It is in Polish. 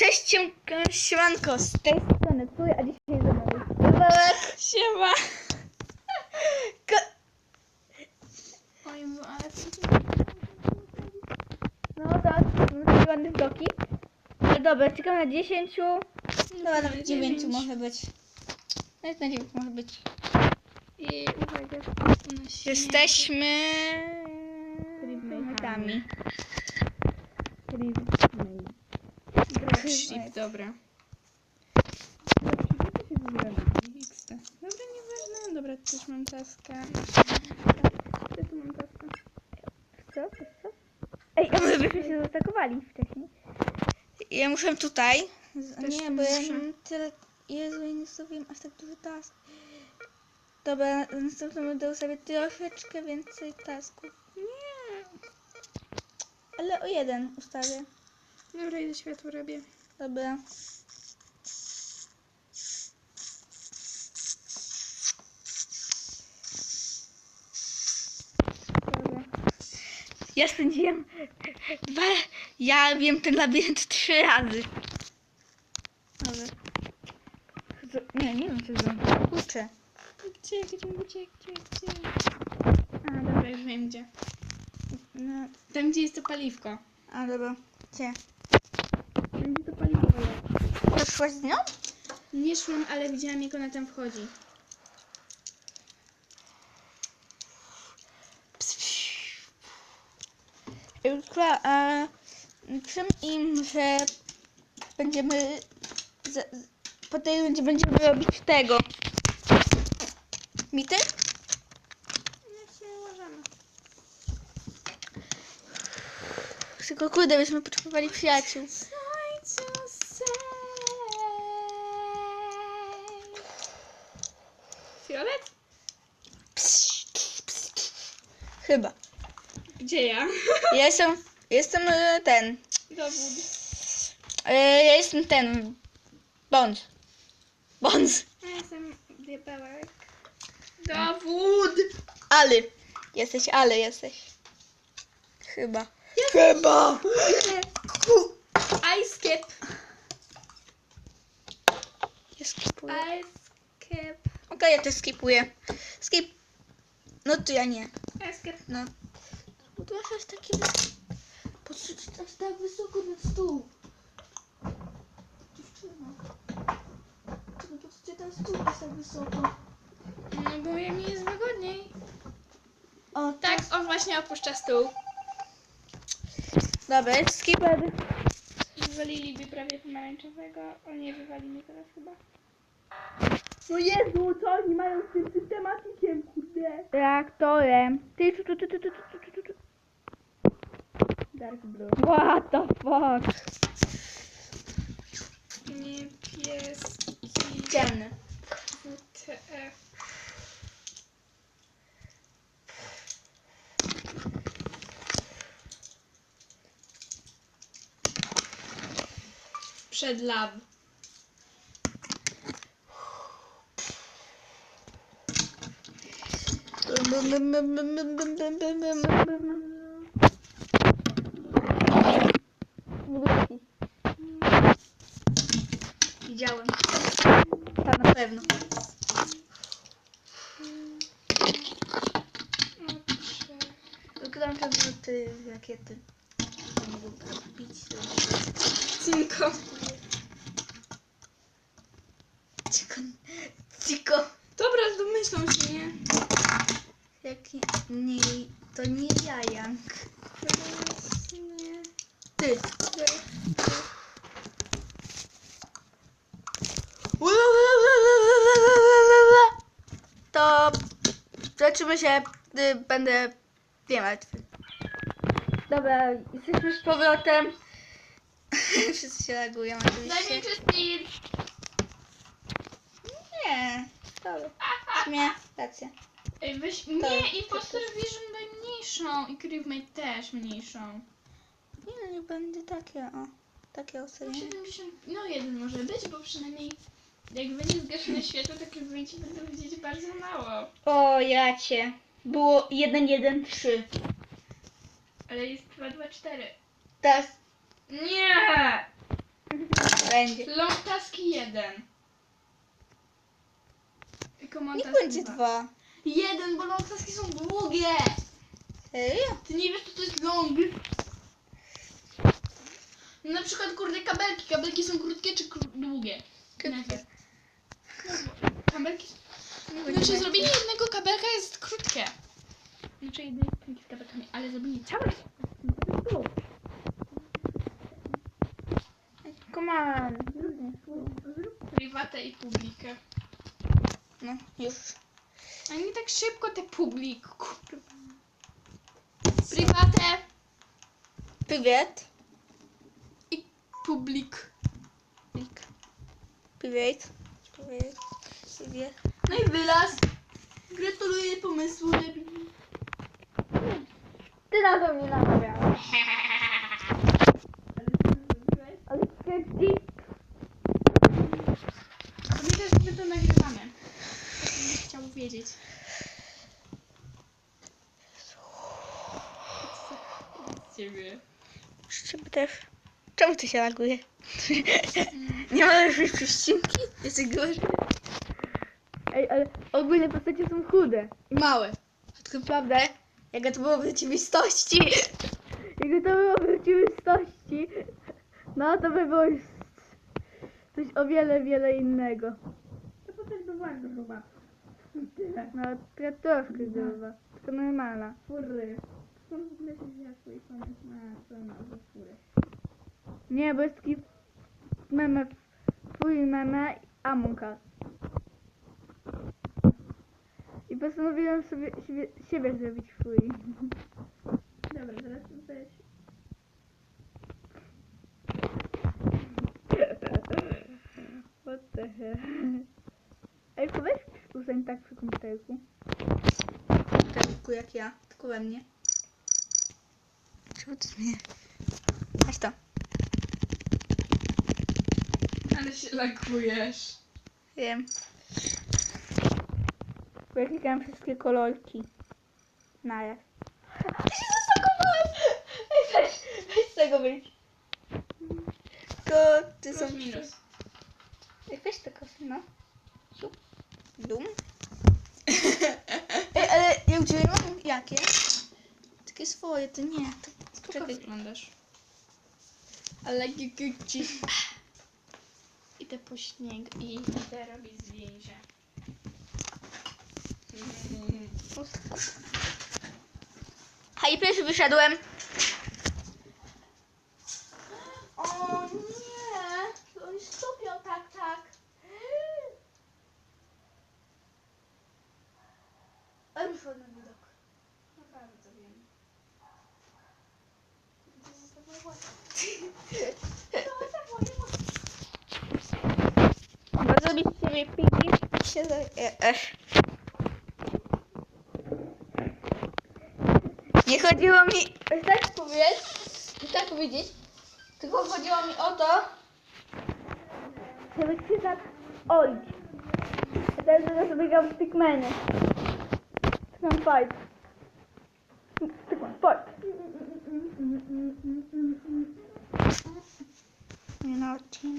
Cześć, siem- siemanko, z tej strony twój, a dzisiaj ze mną Pawełek. Siema. Ko- Oj, ale No tak, mamy takie ładne bloki. Ale dobra, czekam na 10. Dobra, nawet 9 dziewięć. może być. Nawet na 9 może być. I uwaga, Jesteśmy... Creepmate'ami. Creepmate. Shit, dobra. Dobra, nieważne. Dobra, też mam taskę. Tu mam taskę. Co? Co? Co? Ej, a może byśmy się zaatakowali wcześniej? Ja muszę tutaj. Też nie, bo ja mam tyle. Jezu, ja nie zrobiłem aż tak dużo task. Dobra, następną będę sobie troszeczkę więcej tasków. Nie. Ale o jeden ustawię. Dobra, idę światło robię. Dobra. Dobra. Ja spędziłem dwa... Ja wiem ten labirynt trzy razy. Z- Nie, nie wiem co zrobić. Kurczę. Gdzie, gdzie, gdzie, gdzie, gdzie? A, dobra, już wiem gdzie. No, Tam, gdzie jest to paliwko. a dobra. Gdzie? Tam, gdzie to paliwko Poszłaś z nią? Nie szłam, ale widziałam, jak ona tam wchodzi. Jutro a czym im, że będziemy po tej rundzie będziemy robić tego. Mity? Nie się uważamy. Tylko kurde, byśmy potrzebowali przyjaciół. Chyba. Gdzie ja? Ja jestem, jestem e, ten. Dowód. E, Ja jestem ten. Bądź. Bądź. Ja jestem diabełek. Dowód! Ale. Jesteś, ale jesteś. Chyba. Chyba. Ice cap. Ja skipuję. Ice cap. Okej, ja też skipuję. Skip. No to ja nie. Cap. No. To jest takie... Po co ty tak, wysoko na stół? Po co ty ten stół jest tak wysoko? No bo ja mi jest wygodniej. O, Tak, o właśnie opuszcza stół. Dobra, skipper. Wywaliliby prawie pomarańczowego. O nie, wywali mnie teraz chyba. No Jezu, co oni mają z tym systematykiem, kurde? Reaktorem. Ty, tu, tu, tu, tu, tu, tu, tu, tu, tu. Dark blue. What the fuck? Niebieski. Ciemny. WTF. Przed lab. Niebieski. Widziałem. Tak, na pewno. Wyglądam to że ty rakiety. Nie mogą bić. Cinko. Ciko. Ciko. Dobra, domyślą się, nie? Jaki... Nie, to nie ja, Jank. Teraz nie. Ty. To zobaczymy się, gdy będę nie martwy. Dobra, jesteśmy z powrotem. Wszyscy się reagują oczywiście. Nie, dobra. W sumie racja. Ej, weź... To- Nie, Impostor Vision daj mniejszą i Creepmate też mniejszą. Nie no, nie będzie takie, o. Takie ustawienie. 70, no jeden może być, bo przynajmniej jak będzie zgaszone światło, to Creepmate będą widzieć bardzo mało. O, jacie. Było 1, 1, 3. Ale jest 2, 2, 4. Teraz Nie! Będzie. Long taski jeden. Command Niech taski będzie dwa. Jeden, bo taski są długie. Serio? Ty nie wiesz, co to jest long. Na przykład, kurde, kabelki. Kabelki są krótkie czy kró- długie? Krótkie. Kabelki Nie Znaczy zrobienie jednego kabelka jest krótkie. Znaczy szpilki z kabelkami, ale zrobienie całej Come on. Prywatę i publikę. No, już. A nie tak szybko te publik, kurwa. Prywatę Привет. i publik. Привет. Привет. Привет. Привет. No i wyraz. Gratuluję pomysłu, lepiej. Ty na to mnie namawiałeś. Ale co zrobiłeś? Ale skrypci. Pamiętaj, że my to nagrywamy. Chciał wiedzieć. Z ciebie. Żeby też. Czemu ty się laguje? Nie możesz już prześcinki? Jesteś gorzej. Ej, ale ogólnie postacie są chude i małe. A tak naprawdę, jak to było w rzeczywistości, jak to było w rzeczywistości, no to by było coś o wiele, wiele innego. To potem do władzy chyba. Tyle. No, troszkę zdrowa, tylko normalna. Fury. Skąd się wzięła twój pomysł na swoją nazwę fury? Nie, bo jest taki meme, twój meme Among Us. I postanowiłem sobie siebie, siebie zrobić twój. Dobra, teraz weź. What the hell? To ustań tak przy komputerku. Komputerku jak ja, tylko we mnie. Czemu to mnie? Aż to. Ale się lakujesz. Wiem. Klikałem wszystkie kolorki. Naraz. Ty się zastakowałem! Ej, weź, weź z tego wyjść. To ty są... Minus. Ej, weź te kosy, no. Sup. Dum. Ej, ale ja mam jakie? Takie swoje, to nie. To, Spoko czekaj. wyglądasz. Ale ci. Idę po śnieg i idę robić zdjęcie. Hej, pierwszy wyszedłem. O nie, to oni stopią tak, tak. Mi ładny widok. Naprawdę to wiem. Bo zrobić sobie pigi i się za... e, Ech. Nie chodziło mi... Tak powiedzieć, tak powiedzieć, tylko chodziło mi o to, żeby się tak ojć. A teraz będę sobie grał w Stickmanie. Tam fight. Fight. Nie na odcinek.